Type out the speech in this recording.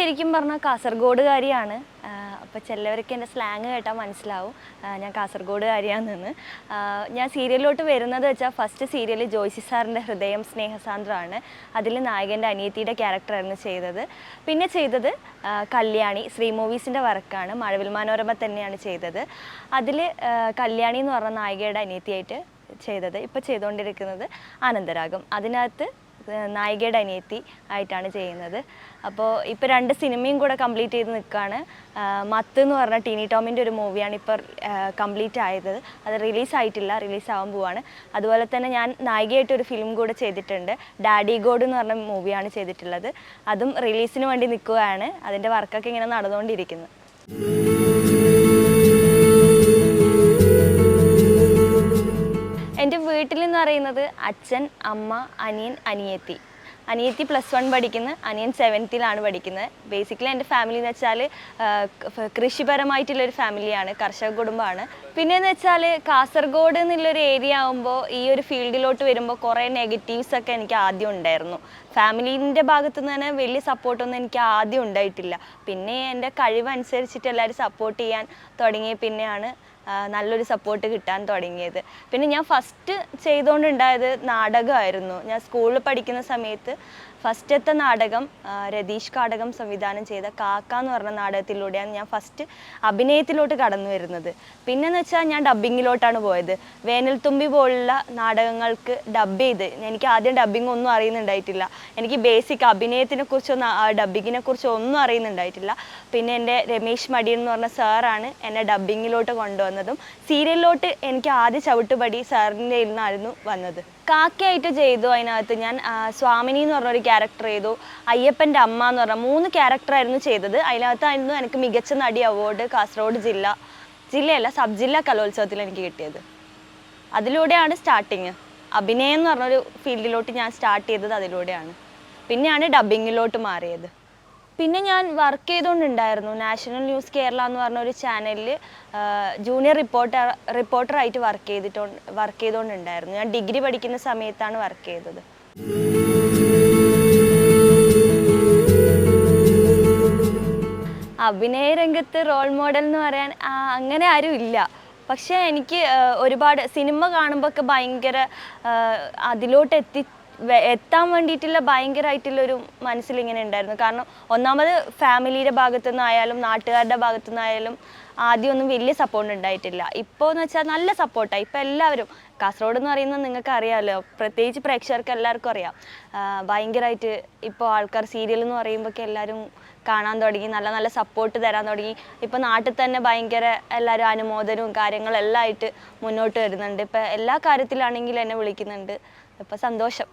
ശരിക്കും പറഞ്ഞാൽ കാസർഗോഡുകാരിയാണ്. അപ്പോൾ ചിലവരൊക്കെ എന്റെ സ്ലാങ് കേട്ടാൽ മനസ്സിലാവും. ഞാൻ കാസർഗോഡുകാരിയാണെന്ന്. ഞാൻ സീരിയലിലോട്ട് വരുന്നത് വെച്ചാൽ ഫസ്റ്റ് സീരിയൽ ജോയ്സി സാറിന്റെ ഹൃദയം സ്നേഹസാന്ദ്രമാണ് അതിൽ നായകന്റെ അനിയത്തിയുടെ ക്യാരക്ടറായിരുന്നു ചെയ്തത്. പിന്നെ ചെയ്തത് കല്യാണി ശ്രീ മൂവീസിന്റെ വർക്കാണ്. മഴവിൽ മനോരമ തന്നെയാണ് ചെയ്തത്. അതിൽ കല്യാണി എന്ന് പറഞ്ഞ നായികയുടെ അനിയത്തിയായിട്ട് ചെയ്തത്. ഇപ്പോൾ ചെയ്തുകൊണ്ടിരിക്കുന്നത് ആനന്ദരാഗം അതിനകത്ത് നായികയുടെ അനിയത്തി ആയിട്ടാണ് ചെയ്യുന്നത്. അപ്പോൾ ഇപ്പോൾ രണ്ട് സിനിമയും കൂടെ കംപ്ലീറ്റ് ചെയ്ത് നിൽക്കുകയാണ് മത്ത് എന്ന് പറഞ്ഞ ടീനി ടോമിന്റെ ഒരു മൂവിയാണ് ഇപ്പോൾ കംപ്ലീറ്റ് ആയത്. അത് റിലീസ് ആയിട്ടില്ല റിലീസ് ആവാൻ പോവാണ്. അതുപോലെ തന്നെ ഞാൻ നായികയായിട്ട് ഒരു ഫിലിം കൂടെ ചെയ്തിട്ടുണ്ട്. ഡാഡി ഗോഡ് എന്ന് പറഞ്ഞ മൂവിയാണ് ചെയ്തിട്ടുള്ളത്. അതും റിലീസിന് വേണ്ടി നിൽക്കുകയാണ്. അതിന്റെ വർക്കൊക്കെ ഇങ്ങനെ നടന്നുകൊണ്ടിരിക്കുന്നു. പറയുന്നത് അച്ഛൻ അമ്മ അനിയൻ അനിയത്തി. അനിയത്തി പ്ലസ് വൺ പഠിക്കുന്നത് അനിയൻ സെവൻത്തിലാണ് പഠിക്കുന്നത്. ബേസിക്കലി എന്റെ ഫാമിലി എന്ന് വെച്ചാൽ കൃഷിപരമായിട്ടുള്ളൊരു ഫാമിലിയാണ് കർഷക കുടുംബമാണ്. പിന്നെ എന്ന് വെച്ചാൽ കാസർഗോഡ് എന്നുള്ളൊരു ഏരിയ ആകുമ്പോൾ ഈ ഒരു ഫീൽഡിലോട്ട് വരുമ്പോൾ കുറേ നെഗറ്റീവ്സ് ഒക്കെ എനിക്ക് ആദ്യം ഉണ്ടായിരുന്നു. ഫാമിലീന്റെ ഭാഗത്തു നിന്ന് തന്നെ വലിയ സപ്പോർട്ടൊന്നും എനിക്ക് ആദ്യം ഉണ്ടായിട്ടില്ല. പിന്നെ എന്റെ കഴിവനുസരിച്ചിട്ട് എല്ലാവരും സപ്പോർട്ട് ചെയ്യാൻ തുടങ്ങിയ പിന്നെയാണ് നല്ലൊരു സപ്പോർട്ട് കിട്ടാൻ തുടങ്ങിയത്. പിന്നെ ഞാൻ ഫസ്റ്റ് ചെയ്തുകൊണ്ടുണ്ടായത് നാടകമായിരുന്നു. ഞാൻ സ്കൂളിൽ പഠിക്കുന്ന സമയത്ത് ഫസ്റ്റത്തെ നാടകം രതീഷ് കാടകം സംവിധാനം ചെയ്ത കാക്ക എന്ന് പറഞ്ഞ നാടകത്തിലൂടെയാണ് ഞാൻ ഫസ്റ്റ് അഭിനയത്തിലോട്ട് കടന്നു വരുന്നത്. പിന്നെന്ന് വെച്ചാൽ ഞാൻ ഡബ്ബിങ്ങിലോട്ടാണ് പോയത്. വേനൽത്തുമ്പി പോലുള്ള നാടകങ്ങൾക്ക് ഡബ് ചെയ്ത് എനിക്ക് ആദ്യം ഡബ്ബിംഗ് ഒന്നും അറിയുന്നുണ്ടായിട്ടില്ല. എനിക്ക് ബേസിക് അഭിനയത്തിനെ കുറിച്ചൊന്നും ഡബ്ബിങ്ങിനെ കുറിച്ചോ ഒന്നും അറിയുന്നുണ്ടായിട്ടില്ല. പിന്നെ എന്റെ രമേശ് മടിയൻ എന്ന് പറഞ്ഞ സാറാണ് എന്നെ ഡബ്ബിങ്ങിലോട്ട് കൊണ്ടുവന്നതും. സീരിയലിലോട്ട് എനിക്ക് ആദ്യ ചവിട്ടുപടി സാറിന്റെ ഇരുന്നായിരുന്നു വന്നത്. കാക്കയായിട്ട് ചെയ്തു അതിനകത്ത് ഞാൻ സ്വാമിനി എന്ന് പറഞ്ഞൊരു ക്യാരക്ടർ ചെയ്തു അയ്യപ്പന്റെ അമ്മ എന്ന് പറഞ്ഞ മൂന്ന് ക്യാരക്ടറായിരുന്നു ചെയ്തത്. അതിനകത്തായിരുന്നു എനിക്ക് മികച്ച നടി അവാർഡ് കാസർഗോഡ് ജില്ല ജില്ലയല്ല സബ് ജില്ലാ കലോത്സവത്തിൽ എനിക്ക് കിട്ടിയത്. അതിലൂടെയാണ് സ്റ്റാർട്ടിങ് അഭിനയം എന്ന് പറഞ്ഞൊരു ഫീൽഡിലോട്ട് ഞാൻ സ്റ്റാർട്ട് ചെയ്തത് അതിലൂടെയാണ്. പിന്നെയാണ് ഡബിങ്ങിലോട്ട് മാറിയത്. പിന്നെ ഞാൻ വർക്ക് ചെയ്തുകൊണ്ടുണ്ടായിരുന്നു നാഷണൽ ന്യൂസ് കേരള എന്ന് പറഞ്ഞ ഒരു ചാനലിൽ ജൂനിയർ റിപ്പോർട്ടർ റിപ്പോർട്ടറായിട്ട് വർക്ക് ചെയ്തിട്ടുണ്ട് വർക്ക് ചെയ്തുകൊണ്ടുണ്ടായിരുന്നു ഞാൻ ഡിഗ്രി പഠിക്കുന്ന സമയത്താണ് വർക്ക് ചെയ്തത്. അഭിനയ രംഗത്ത് റോൾ മോഡൽ എന്ന് പറയാൻ അങ്ങനെ ആരും ഇല്ല. പക്ഷേ എനിക്ക് ഒരുപാട് സിനിമ കാണുമ്പോൾ ഒക്കെ ഭയങ്കര അതിലോട്ട് എത്തി എത്താൻ വേണ്ടിയിട്ടുള്ള ഭയങ്കരമായിട്ടുള്ളൊരു മനസ്സിലിങ്ങനെ ഉണ്ടായിരുന്നു. കാരണം ഒന്നാമത് ഫാമിലിയുടെ ഭാഗത്തു നിന്നായാലും നാട്ടുകാരുടെ ഭാഗത്തു നിന്നായാലും ആദ്യമൊന്നും വലിയ സപ്പോർട്ട് ഉണ്ടായിട്ടില്ല. ഇപ്പോൾ എന്ന് വെച്ചാൽ നല്ല സപ്പോർട്ടാണ് ഇപ്പോൾ എല്ലാവരും കാസർഗോഡ് എന്ന് പറയുന്നത് നിങ്ങൾക്ക് അറിയാമല്ലോ പ്രത്യേകിച്ച് പ്രേക്ഷകർക്ക് എല്ലാവർക്കും അറിയാം. ഭയങ്കരമായിട്ട് ഇപ്പോൾ ആൾക്കാർ സീരിയൽ എന്ന് പറയുമ്പോഴൊക്കെ എല്ലാവരും കാണാൻ തുടങ്ങി നല്ല നല്ല സപ്പോർട്ട് തരാൻ തുടങ്ങി. ഇപ്പോൾ നാട്ടിൽ തന്നെ ഭയങ്കര എല്ലാവരും അനുമോദനവും കാര്യങ്ങളെല്ലാം ആയിട്ട് മുന്നോട്ട് വരുന്നുണ്ട്. ഇപ്പോൾ എല്ലാ കാര്യത്തിലാണെങ്കിലും എന്നെ വിളിക്കുന്നുണ്ട്. ഇപ്പോൾ സന്തോഷം.